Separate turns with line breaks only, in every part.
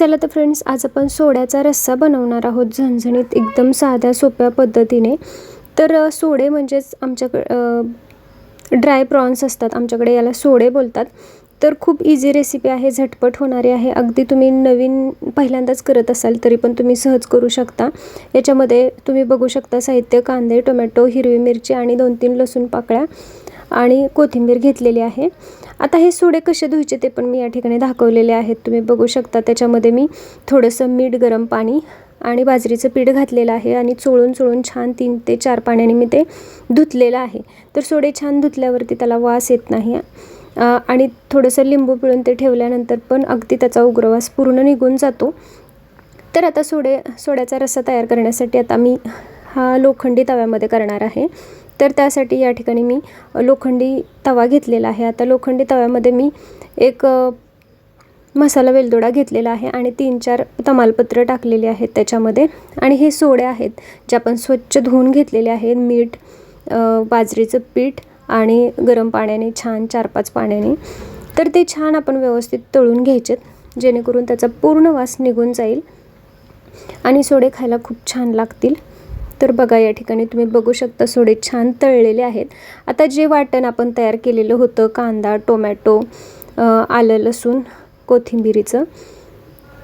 चला तर फ्रेंड्स आज आपण सोड्याचा रस्सा बनवणार आहोत. झणझणीत एकदम साध्या सोप्या पद्धतीने. तर सोडे म्हणजेच आमच्याकडे ड्राय प्रॉन्स असतात. आमच्याकडे याला सोडे बोलतात. तर खूप इझी रेसिपी आहे झटपट होणारी आहे. अगदी तुम्ही नवीन पहिल्यांदाच करत असाल तरी पण तुम्ही सहज करू शकता. याच्यामध्ये तुम्ही बघू शकता साहित्य कांदे टोमॅटो हिरवी मिरची आणि दोन तीन लसूण पाकळ्या. आणि कोथिंबीर घेतलेली आहे. आता हे सोडे कसे धुवायचे ते पण मी या ठिकाणी दाखवलेले आहेत. तुम्ही बघू शकता त्याच्यामध्ये मी थोडंसं मीठ गरम पाणी आणि बाजरीचं पीठ घातलेलं आहे आणि चोळून चोळून छान तीन ते चार पाण्याने मी ते धुतलेलं आहे. तर सोडे छान धुतल्यावरती त्याला वास येत नाही. आणि थोडंसं लिंबू पिळून ते ठेवल्यानंतर पण अगदी त्याचा उग्रवास पूर्ण निघून जातो. तर आता सोडे सोड्याचा रस्सा तयार करण्यासाठी आता मी हा लोखंडी तव्यामध्ये करणार आहे. तर त्यासाठी या ठिकाणी मी लोखंडी तवा घेतलेला आहे. आता लोखंडी तव्यामध्ये मी एक मसाला वेलदोडा घेतलेला आहे आणि तीन चार तमालपत्र टाकलेले आहेत त्याच्यामध्ये. आणि हे सोडे आहेत जे आपण स्वच्छ धुवून घेतलेले आहेत. मीठ बाजरीचं पीठ आणि गरम पाण्याने छान चार पाच पाण्याने. तर ते छान आपण व्यवस्थित तळून घ्यायचेत जेणेकरून त्याचा पूर्ण वास निघून जाईल आणि सोडे खायला खूप छान लागतील. तर बघा या ठिकाणी तुम्ही बघू शकता सोडे छान तळलेले आहेत. आता जे वाटण आपण तयार केलेलं होतं कांदा टोमॅटो आलं लसूण कोथिंबिरीचं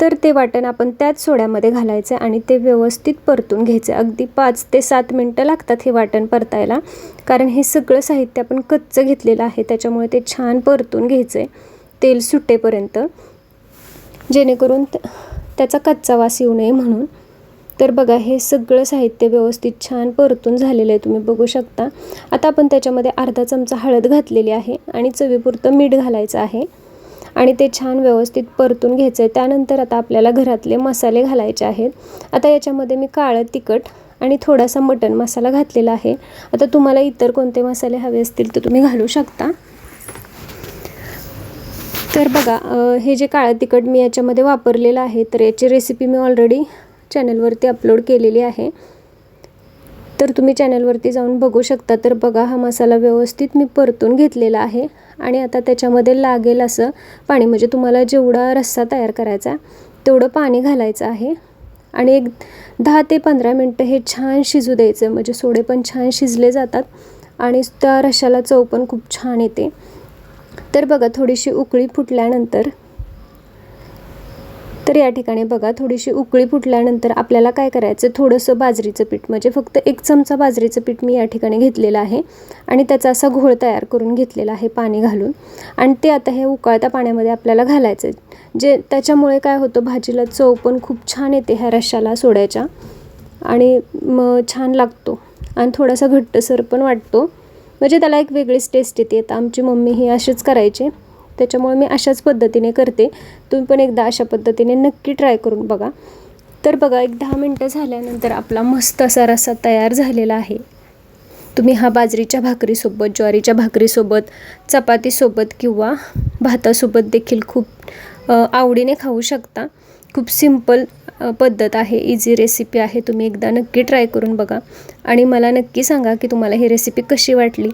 तर ते वाटण आपण त्याच सोड्यामध्ये घालायचं आणि ते व्यवस्थित परतून घ्यायचं. अगदी पाच ते सात मिनटं लागतात हे वाटण परतायला कारण हे सगळं साहित्य आपण कच्चं घेतलेलं आहे त्याच्यामुळे ते छान परतून घ्यायचं आहे तेल सुटेपर्यंत. जेणेकरून त- त्याचा कच्चा वास येऊ नये म्हणून. तर बघा हे सगळं साहित्य व्यवस्थित छान परतून झालेलं आहे. तुम्ही बघू शकता. आता आपण त्याच्यामध्ये अर्धा चमचा हळद घातलेली आहे आणि चवीपुरतं मीठ घालायचं आहे. आणि ते छान व्यवस्थित परतून घ्यायचं आहे. त्यानंतर आता आपल्याला घरातले मसाले घालायचे आहेत. आता याच्यामध्ये मी काळं तिखट आणि थोडासा मटण मसाला घातलेला आहे. आता तुम्हाला इतर कोणते मसाले हवे असतील तर तुम्ही घालू शकता. तर बघा हे जे काळं तिखट मी याच्यामध्ये वापरलेलं आहे तर याची रेसिपी मी ऑलरेडी चॅनलवरती अपलोड केलेली आहे. तर तुम्ही चॅनलवरती जाऊन बघू शकता. तर बघा हा मसाला व्यवस्थित मी परतून घेतलेला आहे. आणि आता त्याच्यामध्ये लागेल असं पाणी. म्हणजे तुम्हाला जेवढा रस्सा तयार करायचा तेवढं पाणी घालायचं आहे. आणि एक दहा ते पंधरा मिनटं हे छान शिजू द्यायचं. म्हणजे सोडे पण छान शिजले जातात. आणि त्या रशाला चव पण खूप छान येते. तर बघा थोडीशी उकळी फुटल्यानंतर तर या ठिकाणी बघा थोडीशी उकळी फुटल्यानंतर आपल्याला काय करायचं? थोडंसं बाजरीचं पीठ म्हणजे फक्त एक चमचा बाजरीचं पीठ मी या ठिकाणी घेतलेलं आहे. आणि त्याचा असा घोळ तयार करून घेतलेला आहे पाणी घालून. आणि ते आता हे उकळत्या पाण्यामध्ये आपल्याला घालायचं आहे. जे त्याच्यामुळे काय होतं भाजीला चव पण खूप छान येते ह्या रश्शाला सोड्याच्या. आणि मग छान लागतो. आणि थोडासा घट्टसर पण वाटतो. म्हणजे त्याला एक वेगळीच टेस्ट येते. आता आमची मम्मी ही अशीच करायची. त्याच्यामुळे मी अशाच पद्धतीने करते. तुम्ही पण एकदा अशा पद्धतीने नक्की ट्राय करून बघा. तर बघा एक दहा मिनटं झाल्यानंतर आपला मस्त असा रसा तयार झालेला आहे. तुम्ही हा बाजरीच्या भाकरीसोबत ज्वारीच्या भाकरीसोबत चपातीसोबत किंवा भातासोबत देखील खूप आवडीने खाऊ शकता. खूप सिंपल पद्धत आहे. इझी रेसिपी आहे. तुम्ही एकदा नक्की ट्राय करून बघा. आणि मला नक्की सांगा की तुम्हाला ही रेसिपी कशी वाटली.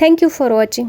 Thank you for watching